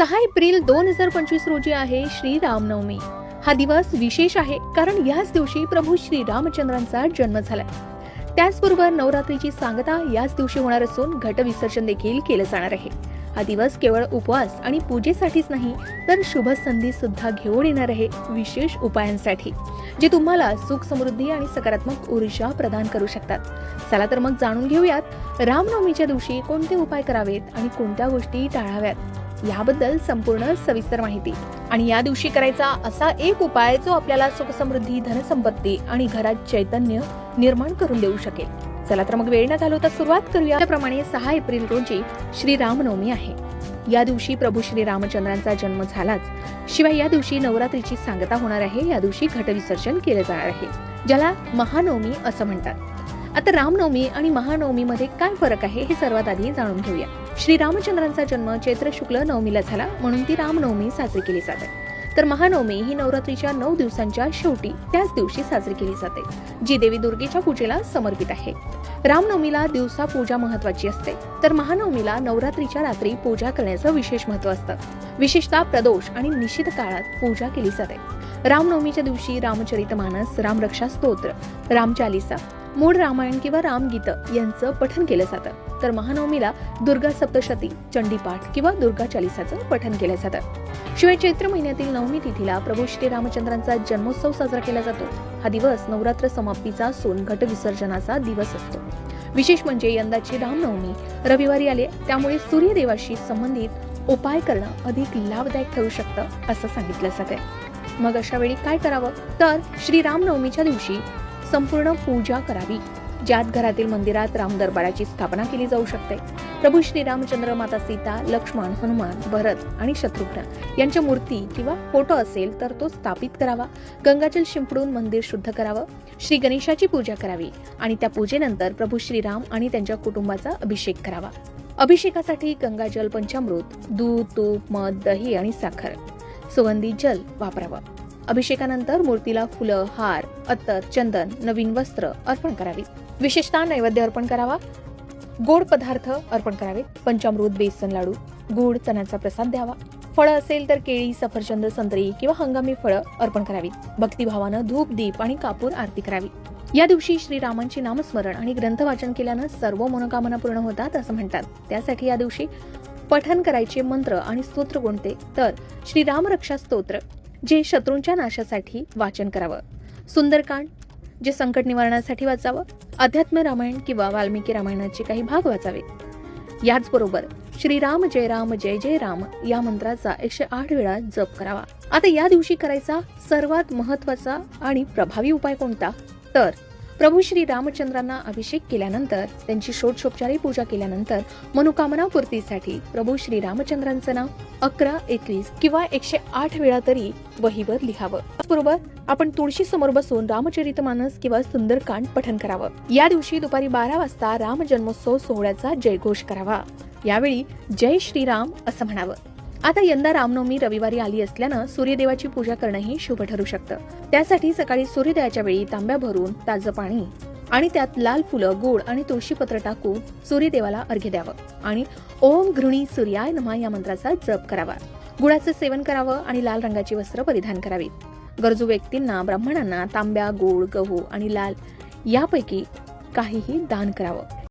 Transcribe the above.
सहा एप्रिल दोन हजार पंचवीस रोजी आहे श्री रामनवमी. हा दिवस विशेष आहे कारण याच दिवशी प्रभू श्री रामचंद्रांचा जन्म झाला त्याचबरोबर नवरात्रीची सांगता याच दिवशी होणार असून घटविसर्जन देखील केलं जाणार आहे. हा दिवस केवळ उपवास आणि पूजेसाठीच नाही तर शुभ संधी सुद्धा घेऊन येणार आहे विशेष उपायांसाठी जे तुम्हाला सुख समृद्धी आणि सकारात्मक ऊर्जा प्रदान करू शकतात. चला तर मग जाणून घेऊयात रामनवमीच्या दिवशी कोणते उपाय करावेत आणि कोणत्या गोष्टी टाळाव्यात? याबद्दल संपूर्ण सविस्तर माहिती. आणि या दिवशी करायचा असा एक उपाय जो आपल्याला सुखसमृद्धी धनसंपत्ती आणि घरात चैतन्य निर्माण करून देऊ शकेल. चला तर मग वेळ न घालवता सुरुवात करूया. त्याप्रमाणे सहा एप्रिल रोजी श्रीरामनवमी आहे. या दिवशी प्रभू श्री रामचंद्रांचा जन्म झालाच. शिवाय या दिवशी नवरात्रीची सांगता होणार आहे. या दिवशी घटविसर्जन केले जाणार आहे. ज्याला महानवमी असं म्हणतात. आता रामनवमी आणि महानवमी मध्ये काय फरक आहे हे सर्वात आधी जाणून घेऊया. श्री रामचंद्रांचा जन्म चैत्र शुक्ल नवमीला झाला म्हणून ती रामनवमी साजरी केली जाते. तर महानवमी ही नवरात्रीच्या नऊ दिवसांच्या शेवटी त्याच दिवशी साजरी केली जाते जी देवी दुर्गेच्या पूजेला समर्पित आहे. रामनवमीला दिवसा पूजा महत्वाची असते तर महानवमीला नवरात्रीच्या रात्री पूजा करण्याचं विशेष महत्त्व असतं. विशेषतः प्रदोष आणि निश्चित काळात पूजा केली जाते. रामनवमीच्या दिवशी रामचरितमानस रामरक्षा स्तोत्र रामचालिसा मूळ रामायण किंवा रामगीत यांचं पठन केलं जातं. तर महानवमीला दुर्गा सप्तशती चंडीपाठ किंवा दुर्गा चालिसाचं पठन केलं जातं. शिवाय चैत्र महिन्यातील नवमी तिथीला प्रभू श्री रामचंद्रांचा जन्मोत्सव साजरा केला जातो. हा दिवस नवरात्र समाप्तीचा सोनघट विसर्जनाचा दिवस असतो. विशेष म्हणजे यंदाची रामनवमी रविवारी आले त्यामुळे सूर्यदेवाशी संबंधित उपाय करणं अधिक लाभदायक ठरू शकतं असं सांगितलं जाते मग अशा वेळी काय करावं? तर श्री रामनवमीच्या दिवशी संपूर्ण पूजा करावी ज्यात घरातील मंदिरात राम दरबाराची स्थापना केली जाऊ शकते. प्रभू श्रीरामचंद्र माता सीता लक्ष्मण हनुमान भरत आणि शत्रुघ्न यांच्या मूर्ती किंवा फोटो असेल तर तो स्थापित करावा. गंगाजल शिंपडून मंदिर शुद्ध करावं. श्री गणेशाची पूजा करावी आणि त्या पूजेनंतर प्रभू श्रीराम आणि त्यांच्या कुटुंबाचा अभिषेक करावा. अभिषेकासाठी गंगाजल पंचामृत दूध तूप मध दही आणि साखर सुगंधी जल वापरावं. अभिषेकानंतर मूर्तीला फुलं हार अत्तर चंदन नवीन वस्त्र अर्पण करावी. विशेषतः नैवेद्य अर्पण करावा. गोड पदार्थ अर्पण करावेत पंचामृत बेसन लाडू गुड चण्याचा प्रसाद द्यावा. फळं असेल तर केळी सफरचंद संत्री किंवा हंगामी फळं अर्पण करावीत भक्तिभावानं धूप दीप आणि कापूर आरती करावी. या दिवशी श्रीरामांचे नामस्मरण आणि ग्रंथ वाचन केल्यानं सर्व मनोकामना पूर्ण होतात असं म्हणतात. त्यासाठी या दिवशी पठन करायचे मंत्र आणि स्तोत्र कोणते? तर श्रीराम रक्षा स्तोत्र. जे शत्रूंच्या नाशासाठी वाचन करावं. सुंदरकांड जे संकट निवारणासाठी वाचावं. अध्यात्म रामायण किंवा वाल्मिकी रामायणाचे काही भाग वाचावे. याचबरोबर श्रीराम जय राम जय जय राम या मंत्राचा एकशे आठ वेळा जप करावा. आता या दिवशी करायचा सर्वात महत्त्वाचा आणि प्रभावी उपाय कोणता? तर प्रभू श्री रामचंद्रांना अभिषेक केल्यानंतर त्यांची षोडशोपचारी पूजा केल्यानंतर मनोकामना पूर्तीसाठी प्रभू श्री रामचंद्रांचं नाव अकरा एकवीस किंवा एकशे आठ वेळा तरी वहीवर लिहावं. त्याचबरोबर आपण तुळशी समोर बसून रामचरितमानस किंवा सुंदरकांड पठन करावं. या दिवशी दुपारी बारा वाजता राम जन्मोत्सव सोहळ्याचा जयघोष करावा. यावेळी जय श्रीराम असं म्हणावं. आता यंदा रामनवमी रविवारी आली असल्यानं सूर्यदेवाची पूजा करणंही शुभ ठरू शकतं. त्यासाठी सकाळी सूर्योदयाच्या वेळी तांब्या भरून ताजं पाणी आणि त्यात लाल फुलं गोड आणि तुळशीपत्र टाकून सूर्यदेवाला अर्घ्य द्यावं. आणि ओम घृणी सूर्याय नमा या मंत्राचा जप करावा. गुळाचं सेवन करावं आणि लाल रंगाची वस्त्र परिधान करावीत. गरजू व्यक्तींना ब्राह्मणांना तांब्या गोड गहू आणि लाल यापैकी काहीही दान करावं.